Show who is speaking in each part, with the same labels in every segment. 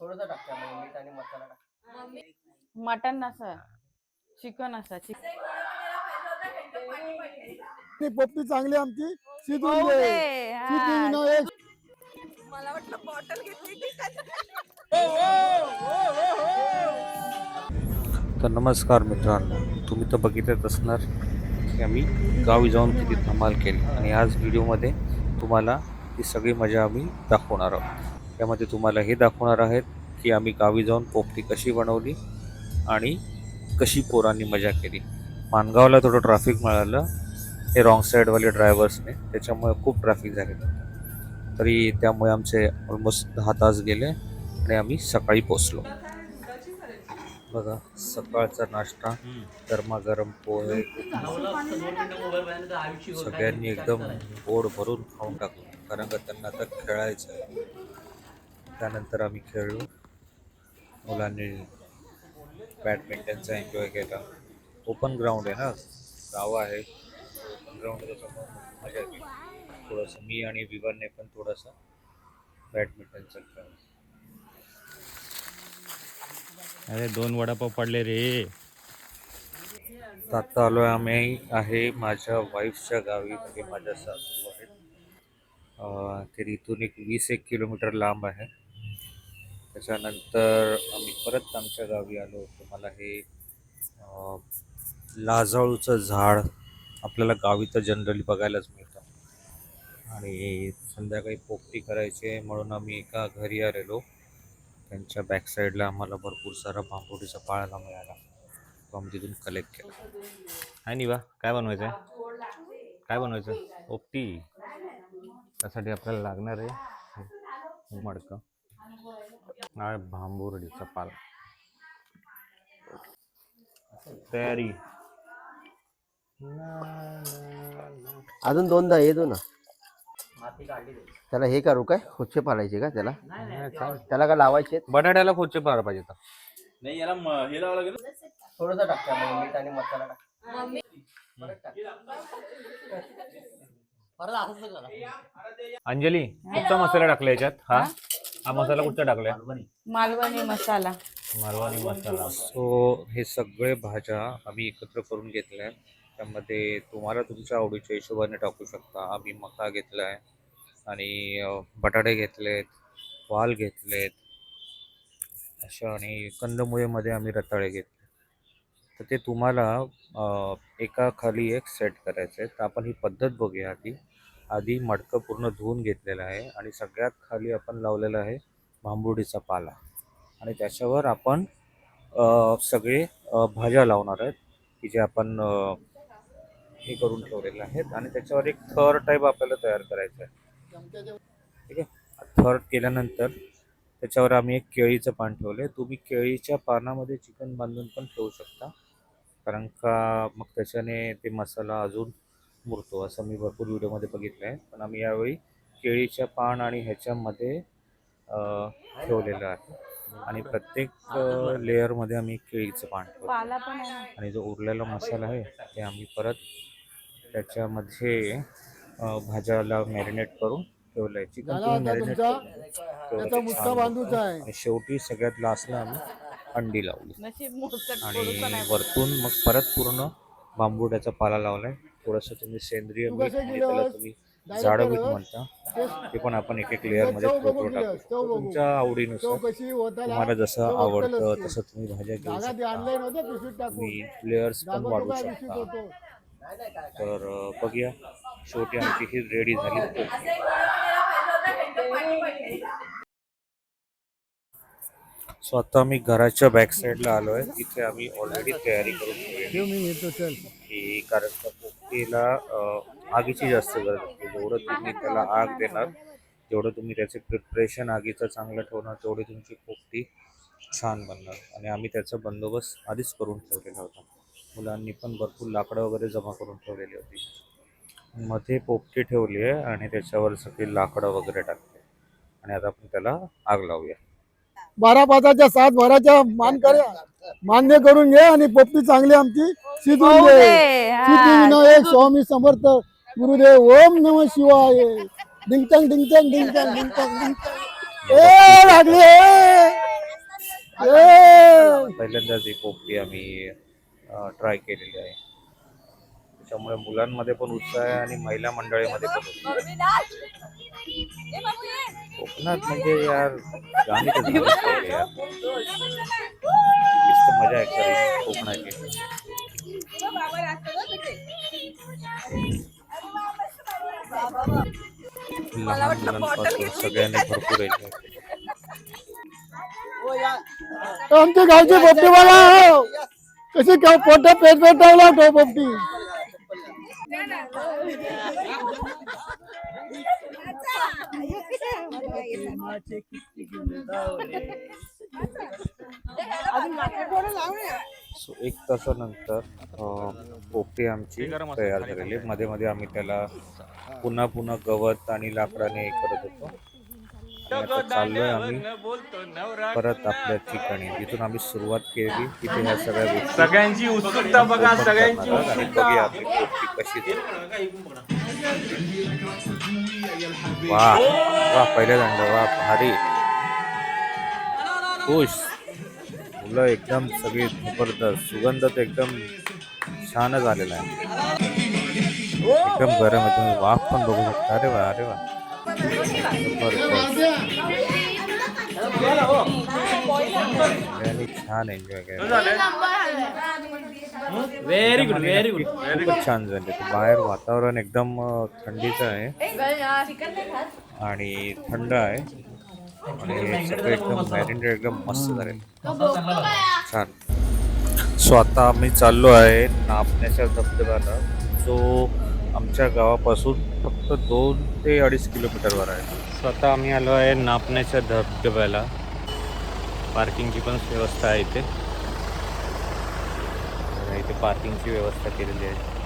Speaker 1: थोडंसं टाकते मग मीठ आणि मसाला टाक.
Speaker 2: मटन असा चिकन असा चिकन
Speaker 3: ती पोपटी चांगली आमची. शिजून
Speaker 2: होऊ
Speaker 3: दे.
Speaker 2: दे, हा.
Speaker 3: सिद्धिविनायक
Speaker 4: मला वाटलं बॉटल घेतली
Speaker 5: तर नमस्कार मित्रांनो तुम्ही तर बघितलंच असणार की आम्ही गावी जाऊन किती धमाल केली आणि आज व्हिडिओमध्ये तुम्हाला ती सगळी मजा आम्ही दाखवणार आहोत. त्यामध्ये तुम्हाला हे दाखवणार आहेत की आम्ही गावी जाऊन पोपटी कशी बनवली आणि कशी पोरांनी मजा केली. मानगावला थोडं ट्रॅफिक मिळालं. हे रॉंग साईडवाले ड्रायव्हर्सने त्याच्यामुळे खूप ट्रॅफिक झालेलं तरी त्यामुळे आमचे ऑलमोस्ट दहा तास गेले आणि आम्ही सकाळी पोचलो बघा सकाळचा नाश्ता गरमागरम पोहे सगळ्यांनी एकदम पोट भरून खाऊन टाकलं. कारण का त्यांना आता खेळायचं आहे त्यानंतर आम्ही खेळलो. मुलांनी बॅडमिंटनचा एन्जॉय केला. ओपन ग्राउंड आहे ना? गाव आहे. ग्राउंड मजा केली थोडंसं मी आणि विवानने पण थोडंसं बॅडमिंटनचं खेळलं
Speaker 6: अरे दोन वडापाव पडले रे.
Speaker 5: आता आलो आम्ही आहे माझ्या वाईफच्या गावी म्हणजे माझ्या सासू आहेत ते इथून एक वीस एक किलोमीटर लांब आहे. त्याच्यानंतर आम्ही परत आमच्या गावी आलो. तुम्हाला हे लाजाळूचं झाड आपल्याला गावी तर जनरली बघायलाच मिळतं. आणि संध्याकाळी पोपटी करायची आहे म्हणून आम्ही एका घरी आलेलो. त्यांच्या बॅकसाईडला आम्हाला भरपूर सारा बांबोडीचा पाळायला मिळाला. तो आम्ही तिथून कलेक्ट केला.
Speaker 6: हाय निवा काय बनवायचं आहे काय बनवायचं? ओपटी त्यासाठी आपल्याला लागणार आहे मडकं. आणि भांबुर्डीचा पाला तयारी.
Speaker 1: अजून दोनदा येतो ना. त्याला हे करू काय? खुच्चे पाडायचे का त्याला? त्याला का लावायचे
Speaker 6: बटाट्याला खोचे पार पाहिजे.
Speaker 1: थोडंसं टाकते मग मीठ आणि मसाला टाक. परत टाक. परत असंच करा.
Speaker 6: अंजली कुठचा मसाला टाकला याच्यात हा? हा मसाला कुठचा टाकलाय?
Speaker 2: मालवणी. मसाला.
Speaker 6: मालवणी मसाला.
Speaker 5: सो हे सगळे भाज्या आम्ही एकत्र करून घेतल्या त्यामध्ये तुम्हाला तुमच्या आवडीच्या हिशोबाने टाकू शकता. आम्ही मका घेतला आहे आणि बटाटे घेतलेत वाल घेतलेत. अशा आणि कंदमुळेमध्ये आम्ही रताळे घेतले. तर ते तुम्हाला एका खाली एक सेट करायचं आहे तर आपण ही पद्धत बघूया आधी. आधी मडकं पूर्ण धुवून घेतलेलं आहे आणि सगळ्यात खाली आपण लावलेलं आहे भांबुडीचा पाला. आणि त्याच्यावर आपण सगळे भाज्या लावणार आहेत की जे आपण हे करून ठेवलेले आहेत. आणि त्याच्यावर एक थर टाईप आपल्याला तयार करायचं आहे. ठीक आहे? थर केल्यानंतर त्याच्यावर आम्ही एक केळीचं पान ठेवलं आहे तुम्ही केळीच्या पानामध्ये चिकन बांधून पण ठेवू शकता. कारण का मग त्याच्याने ते मसाला अजून मुरतो असं मी भरपूर व्हिडिओमध्ये बघितलं आहे. पण आम्ही यावेळी केळीच्या पान आणि ह्याच्यामध्ये अ, ठेवलेलं आहे. आणि प्रत्येक लेअरमध्ये आम्ही केळीचं पान
Speaker 2: आहे ना.
Speaker 5: आणि जो उरलेला मसाला आहे ते आम्ही परत त्याच्यामध्ये भाज्याला मॅरिनेट करून ठेवलं आहे चिकन तुम्ही मॅरिनेट
Speaker 3: आहे.
Speaker 5: आणि शेवटी सगळ्यात लास्टला आम्ही अंडी लावली. आणि वरतून मग परत पूर्ण बांबुड्याचा पाला लावलाय. थोडंसं तुम्ही सेंद्रिय मीठ
Speaker 3: कसं
Speaker 5: म्हणजे त्याला? तुम्ही मीठ? म्हणता. ते पण आपण एक एक
Speaker 3: लेअरमध्ये
Speaker 5: टाकू. तुमच्या आवडीनुसार तुम्हाला जसं आवडतं. तसं तुम्ही भाज्या घेऊ शकता. लेअर्स पण वाढवू शकता. तर बघूया. शेवटी आमची ही रेडी झाली. सो आता आम्ही घराच्या बॅक साईडला आलो आहे इथे आम्ही ऑलरेडी तयारी करून ठेवली आहे.
Speaker 3: ठेव मी येतो चल.
Speaker 5: की कारण का पोपटीला अ, आगीची जास्त गरज असते. जेवढं तुम्ही त्याला आग देणार जेवढं तुम्ही त्याचे प्रिपरेशन आगीचं चांगलं ठेवणार तेवढी तुमची पोपटी छान बनणार. आणि आम्ही त्याचा बंदोबस्त आधीच करून ठेवलेला होता. मुलांनी पण भरपूर लाकडं वगैरे जमा करून ठेवलेली होती. मध्ये पोपटी ठेवली आहे आणि त्याच्यावर सगळी लाकडं वगैरे टाकते आणि आता आपण त्याला आग लावूया.
Speaker 3: बारा पाचाच्या सात भराच्या मान कर मान्य करून घे आणि पोपटी चांगली आमची. शिजून दे,
Speaker 2: हा.
Speaker 3: स्वामी समर्थ गुरुदेव ओम नम शिवाय. डिंगटंग डिंगटंग डिंगटंग डिंगटंग डिंगटंग. ए लागले
Speaker 5: पहिल्यांदाच ही पोपटी आम्ही ट्राय केलेली आहे. त्याच्यामुळे मुलांमध्ये पण उत्साह आहे आणि महिला मंडळीमध्ये पण उत्साह आहे. कोकणात म्हणजे यार गाणी तर मजा आहे खरी कोकणाची. लहान मुलांपासून सगळ्यांनी भरपूर एन्जॉय केलं
Speaker 3: आमच्या गावचे पोपटीवाला हो कशी पोट पेट पेटवला तो पोपटी
Speaker 5: सो एक तासानंतर पोपटी आमची तयार झालेली. मध्ये मध्ये आम्ही त्याला पुन्हा पुन्हा गवत आणि लाकडाने हे करत होतो. आता चाललोय आम्ही. परत आपल्या ठिकाणी. जिथून आम्ही सुरुवात केली. तिथे ह्या सगळ्या गोष्टी
Speaker 6: सगळ्यांची उत्सुकता. बघा सगळ्यांची
Speaker 5: आणि बघूया आपली पोपटी कशी वा वा पहिल्या दंड वा भारी. खुश. मुलं एकदम सगळी जबरदस्त. सुगंध तर एकदम छानच आलेला आहे. एकदम गरम आहे. तुम्ही वाफ पण बघू शकता. अरे वा अरे वा. छान एन्जॉय केला
Speaker 6: व्हेरी गुड व्हेरी गुड
Speaker 5: खूपच छान झाले. बाहेर वातावरण एकदम थंडीचं आहे. आणि थंड आहे. आणि सगळं एकदम मॅरिनेट एकदम मस्त झाले. छान. सो आता आम्ही चाललो आहे नापण्याच्या धबधब्याला. जो आमच्या गावापासून फक्त दोन ते अडीच किलोमीटरवर आहे. स्वतः आम्ही आलो आहे नापण्याच्या धबधब्याला. पार्किंगची पण व्यवस्था आहे इथे. इथे पार्किंगची व्यवस्था केलेली आहे.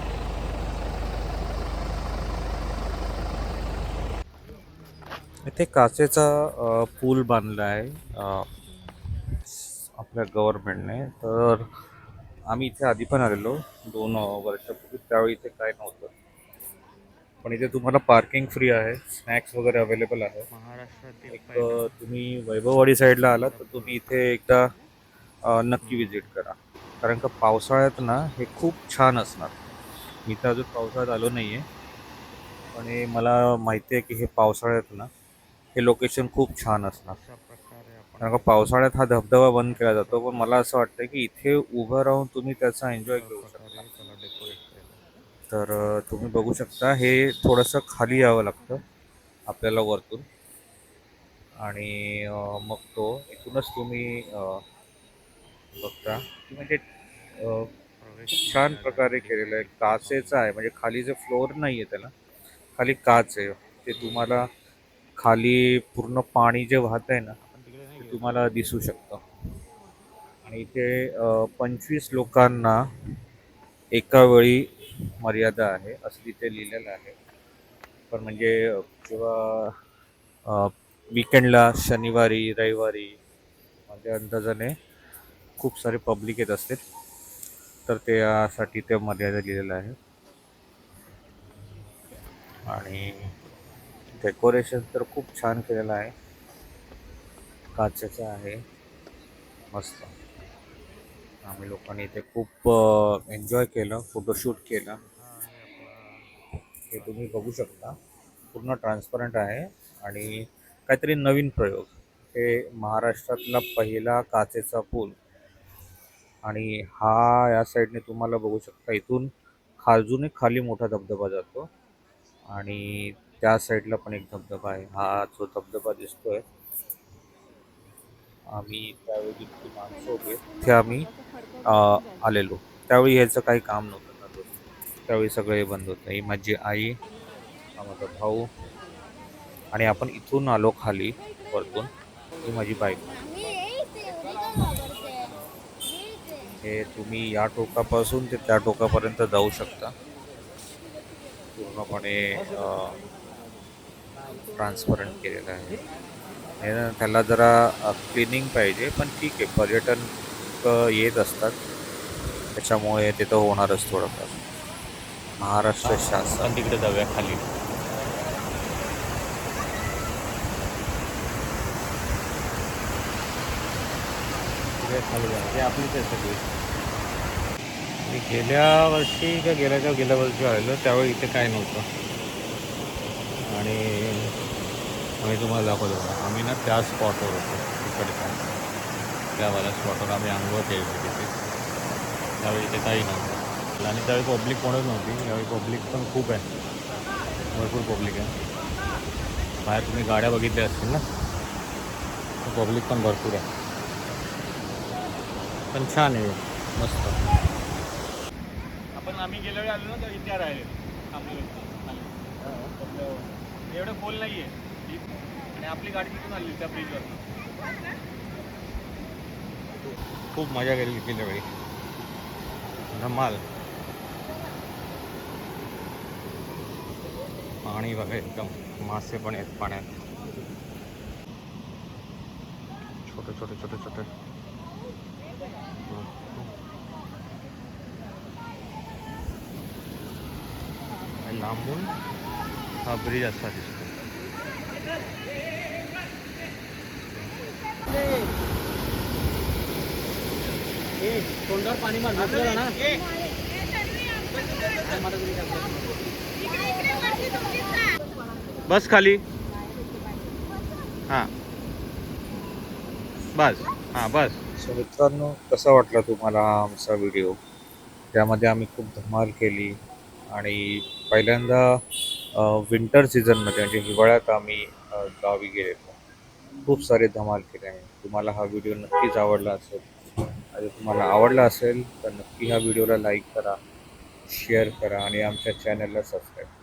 Speaker 5: इथे काचेचा पूल बांधला आहे आपल्या गव्हर्नमेंटने. तर आम्ही इथे आधी पण आलेलो दोन वर्षापूर्वी. त्यावेळी इथे काय नव्हतं. पण इथे तुम्हाला पार्किंग फ्री आहे स्नॅक्स वगैरे अवेलेबल आहे. महाराष्ट्रात एक तुम्ही वैभववाडी साईडला आलात तर तुम्ही इथे एकदा नक्की विजिट करा. कारण का पावसाळ्यात ना हे खूप छान असणार. मी तर अजून पावसाळ्यात आलो नाही आहे पण हे मला माहिती आहे की हे पावसाळ्यात ना हे लोकेशन खूप छान असणार. कारण का पावसाळ्यात हा धबधबा बंद केला जातो पण मला असं वाटतं की इथे उभं राहून तुम्ही त्याचा एन्जॉय घेऊ शकता. तर तुम्ही बघू शकता हे थोडंसं खाली यावं लागतं आपल्याला वरतून. आणि मग तो इथूनच तुम्ही बघता की म्हणजे छान प्रकारे केलेलं आहे. काचेचं आहे. म्हणजे खाली जे फ्लोअर नाही आहे त्याला खाली काच आहे. ते तुम्हाला खाली पूर्ण पाणी जे वाहत आहे ना ते तुम्हाला दिसू शकतं. आणि इथे पंचवीस लोकांना एका वेळी मर्यादा आहे असं तिथे लिहिलेलं आहे. पण म्हणजे किंवा जेव्हा विकेंडला शनिवारी रविवारी म्हणजे अंदाजाने खूप सारे पब्लिक येत असते तर त्यासाठी ते मर्यादा लिहिलेलं आहे. आणि डेकोरेशन तर खूप छान केलेलं आहे. काचेचं आहे. मस्त. आम्ही लोकांनी इथे खूप एन्जॉय केलं फोटोशूट केलं. हे तुम्ही बघू शकता. पूर्ण ट्रान्सपरंट आहे आणि काहीतरी नवीन प्रयोग. हे महाराष्ट्रातला पहिला काचेचा पूल. आणि हा या साईडने तुम्हाला बघू शकता इथून खालजूने खाली मोठा धबधबा जातो. आणि त्या साईडला पण एक धबधबा आहे. हा जो धबधबा दिसतोय आम्ही त्यावेळी जितकी माणसं होते ते आम्ही आलेलो. त्यावेळी ह्याचं काही काम नव्हतं त्यावेळी सगळं हे बंद होतं. ही माझी आई हा माझा भाऊ आणि आपण इथून आलो खाली वरतून. ही माझी बाईक हे तुम्ही या टोकापासून ते त्या टोकापर्यंत जाऊ शकता. पूर्णपणे ट्रान्सपरंट केलेलं आहे. हे त्याला जरा क्लिनिंग पाहिजे पण ठीक आहे पर्यटन येत असतात. त्याच्यामुळे तिथं होणारच थोडंफार. महाराष्ट्र शासन.
Speaker 6: तिकडे जाऊया खाली. खाली झाले ते आपलीच आहे सगळी मी गेल्या वर्षी का गेल्याच्या गेल्या वर्षी आलेलो त्यावेळी इथे काय नव्हतं. आणि आम्ही तुम्हाला दाखवतो. आम्ही ना त्या स्पॉटवर होतो. तिकडच्या त्यावाल्या स्पॉटवर आम्ही अंघोळ केली होती तिथे. त्यावेळी इथे काही नव्हतं. आणि त्यावेळी पब्लिक कोणच नव्हती. यावेळी पब्लिक पण खूप आहे. भरपूर पब्लिक आहे. बाहेर तुम्ही गाड्या बघितल्या असतील ना? पब्लिक पण भरपूर आहे. पण छान आहे. मस्त. आपण आम्ही गेल्या वेळी आलो ना तर इथे राहिले. थांबलेलो खाली. आपलं एवढं खोल नाही आहे आणि आपली गाडी तिथून आली त्या ब्रिजवर खूप मजा केली गेल्या वेळी धमाल. पाणी बघा एकदम. मासे पण आहेत पाण्यात. छोटे छोटे छोटे छोटे. लांबून. हा ब्रिज असा दिसतो.
Speaker 1: तोंडावर पाणी मारलं ना?
Speaker 6: बस खाली. हां. बस. हां बस.
Speaker 5: सो मित्रांनो कसा वाटला तुम्हाला हा आमचा व्हिडिओ त्यामध्ये आम्ही खूप धमाल केली आणि पहिल्यांदा विंटर सीझनमध्ये म्हणजे हिवाळ्यात आम्ही गावी गेलेलो. खूप सारे धमाल केले आहे तुम्हाला हा व्हिडिओ नक्कीच आवडला असेल. आणि तुम्हाला आवडला असेल तर नक्की ह्या व्हिडिओला लाईक करा शेअर करा आणि आमच्या चॅनलला सबस्क्राईब करा.